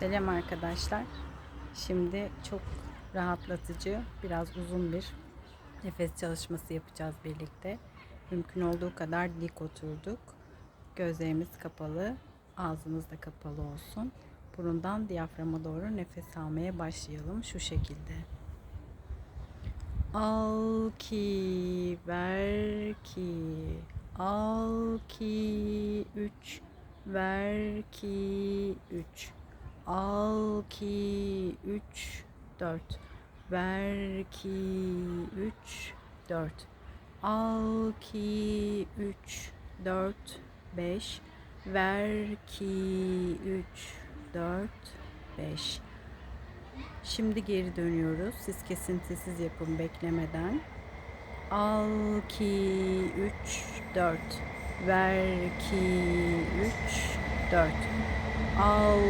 Selam arkadaşlar. Şimdi çok rahatlatıcı, biraz uzun bir nefes çalışması yapacağız birlikte. Mümkün olduğu kadar dik oturduk. Gözlerimiz kapalı, ağzımız da kapalı olsun. Burundan diyaframa doğru nefes almaya başlayalım şu şekilde. Al ki, ver ki, al ki, üç, ver ki, üç. Al ki 3 4 ver ki 3 4 al ki 3 4 5 ver ki 3 4 5 Şimdi geri dönüyoruz. Siz kesintisiz yapın beklemeden. Al ki 3 4 ver ki 3 4 al